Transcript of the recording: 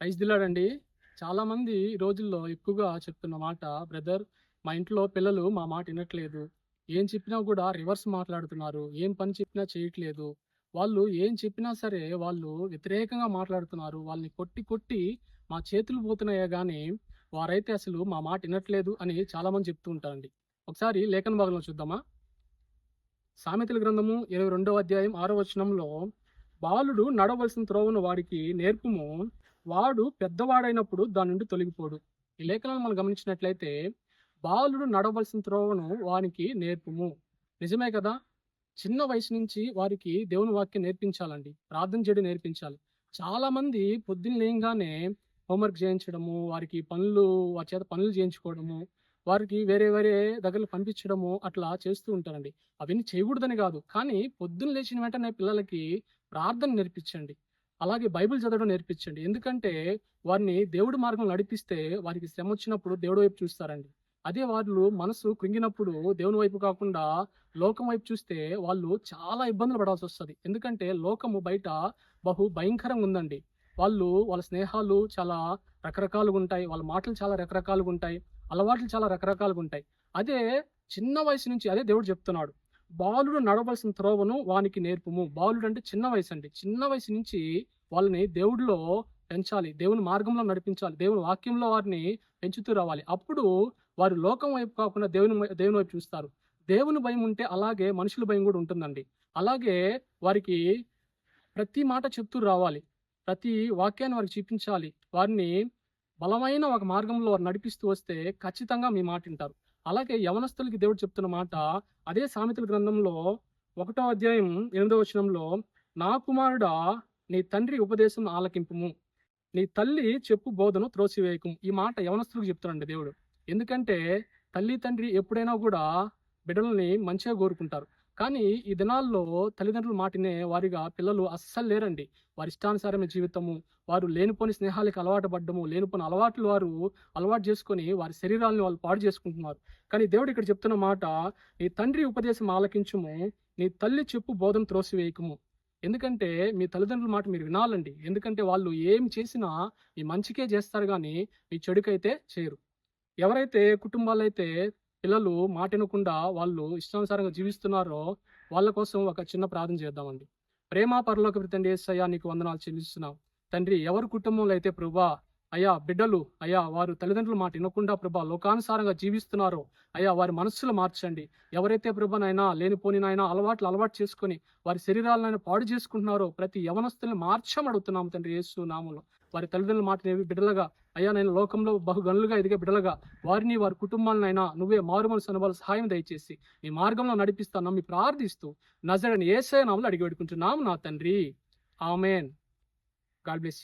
Praise దిల్లాడండి చాలామంది ఈ రోజుల్లో ఎక్కువగా చెప్తున్న మాట బ్రదర్ మా ఇంట్లో పిల్లలు మా మాట వినట్లేదు. ఏం చెప్పినా కూడా రివర్స్ మాట్లాడుతున్నారు. ఏం పని చెప్పినా చేయట్లేదు. వాళ్ళు ఏం చెప్పినా సరే వాళ్ళు వ్యతిరేకంగా మాట్లాడుతున్నారు. వాళ్ళని కొట్టి కొట్టి మా చేతులు పోతున్నాయే కానీ వారైతే అసలు మా మాట వినట్లేదు అని చాలామంది చెప్తూ ఉంటారండి. ఒకసారి లేఖన భాగంలో చూద్దామా? సామెతల గ్రంథము ఇరవై రెండవ అధ్యాయం ఆరో వచనంలో బాలుడు నడవలసిన త్రోవను వాడికి నేర్పుము. వాడు పెద్దవాడైనప్పుడు దాని నుండి తొలగిపోడు. ఈ లేఖనాలు మనం గమనించినట్లయితే బాలుడు నడవలసిన త్రోవను వానికి నేర్పుము. నిజమే కదా? చిన్న వయసు నుంచి వారికి దేవుని వాక్యం నేర్పించాలండి. ప్రార్థన చేయడం నేర్పించాలి. చాలామంది పొద్దున్న లేయంగానే హోంవర్క్ చేయించడము వారికి పనులు వారి చేత పనులు చేయించుకోవడము వారికి వేరే వేరే దగ్గరకు పంపించడము అట్లా చేస్తూ ఉంటారండి. అవన్నీ చేయకూడదని కాదు. కానీ పొద్దున్న లేచిన వెంటనే పిల్లలకి ప్రార్థన నేర్పించండి. అలాగే బైబిల్ చదవడం నేర్పించండి. ఎందుకంటే వారిని దేవుడి మార్గం నడిపిస్తే వారికి శ్రమ వచ్చినప్పుడు దేవుడి వైపు చూస్తారండి. అదే వాళ్ళు మనసు కృంగినప్పుడు దేవుని వైపు కాకుండా లోకం వైపు చూస్తే వాళ్ళు చాలా ఇబ్బందులు పడాల్సి వస్తుంది. ఎందుకంటే లోకము బయట బహు భయంకరంగా ఉందండి. వాళ్ళు వాళ్ళ స్నేహాలు చాలా రకరకాలుగా ఉంటాయి. వాళ్ళ మాటలు చాలా రకరకాలుగా ఉంటాయి. అలవాట్లు చాలా రకరకాలుగా ఉంటాయి. అదే చిన్న వయసు నుంచి అదే దేవుడు చెప్తున్నాడు. బాలుడు నడవలసిన త్రోవను వానికి నేర్పుము. బాలుడు అంటే చిన్న వయసు అండి చిన్న వయసు నుంచి వాళ్ళని దేవుడిలో పెంచాలి. దేవుని మార్గంలో నడిపించాలి. దేవుని వాక్యంలో వారిని పెంచుతూ రావాలి. అప్పుడు వారు లోకం వైపు కాకుండా దేవుని దేవుని వైపు చూస్తారు. దేవుని భయం ఉంటే అలాగే మనుషుల భయం కూడా ఉంటుందండి. అలాగే వారికి ప్రతి మాట చెప్తూ రావాలి. ప్రతి వాక్యాన్ని వారికి చూపించాలి. వారిని బలమైన ఒక మార్గంలో వారు నడిపిస్తూ వస్తే ఖచ్చితంగా మీ మాట వింటారు. అలాగే యవనస్తులకి దేవుడు చెప్తున్న మాట అదే సామెతల గ్రంథంలో ఒకటో అధ్యాయం ఎనిమిదో వచనంలో నా కుమారుడా నీ తండ్రి ఉపదేశం ఆలకింపుము. నీ తల్లి చెప్పు బోధను త్రోసివేయకం ఈ మాట యవనస్తులకు చెప్తాడండి దేవుడు. ఎందుకంటే తల్లి తండ్రి ఎప్పుడైనా కూడా బిడ్డలని మంచిగా కోరుకుంటారు. కానీ ఈ దినాల్లో తల్లిదండ్రుల మాటినే వారిగా పిల్లలు అస్సలు లేరండి. వారి ఇష్టానుసారమైన జీవితము వారు లేనిపోని స్నేహాలకు అలవాటు పడ్డము లేనిపోని అలవాట్లు వారు అలవాటు చేసుకొని వారి శరీరాలను వాళ్ళు పాడు చేసుకుంటున్నారు. కానీ దేవుడు ఇక్కడ చెప్తున్న మాట నీ తండ్రి ఉపదేశం ఆలకించుము నీ తల్లి చెప్పు బోధం త్రోసివేయకము ఎందుకంటే మీ తల్లిదండ్రుల మాట మీరు వినాలండి. ఎందుకంటే వాళ్ళు ఏం చేసినా మీ మంచికే చేస్తారు కానీ మీ చెడుకైతే చేయరు. ఎవరైతే కుటుంబాలైతే పిల్లలు మాట వినకుండా వాళ్ళు ఇష్టానుసారంగా జీవిస్తున్నారో వాళ్ళ కోసం ఒక చిన్న ప్రార్థన చేద్దామండి. ప్రేమ పరలోక తండ్రి ఏసయ్యా నీకు వందనాలు చెల్లిస్తున్నాం. తండ్రి ఎవరి కుటుంబంలో అయితే ప్రభా అయ్యా బిడ్డలు అయ్యా వారు తల్లిదండ్రుల మాట వినకుండా ప్రభా లోకానుసారంగా జీవిస్తున్నారో. అయ్యా వారి మనస్సులు మార్చండి. ఎవరైతే ప్రభనైనా లేనిపోనినైనా అలవాట్లు అలవాటు చేసుకొని వారి శరీరాలనైనా పాడు చేసుకుంటున్నారో ప్రతి యవనస్తుల్ని మార్చమడుగుతున్నాము తండ్రి యేసు నామంలో. వారి తల్లిదండ్రుల మాట బిడ్డలుగా అయ్యా నేను లోకంలో బహుగనులుగా ఎదిగే బిడ్డలుగా వారిని వారి కుటుంబాలనైనా నువ్వే మారు మనసు అనుభవాల సహాయం దయచేసి ఈ మార్గంలో నడిపిస్తా నమ్మి ప్రార్థిస్తూ నజడని ఏసే నామలు అడిగి పెట్టుకుంటున్నాం నా తండ్రి. ఆమెన్. God bless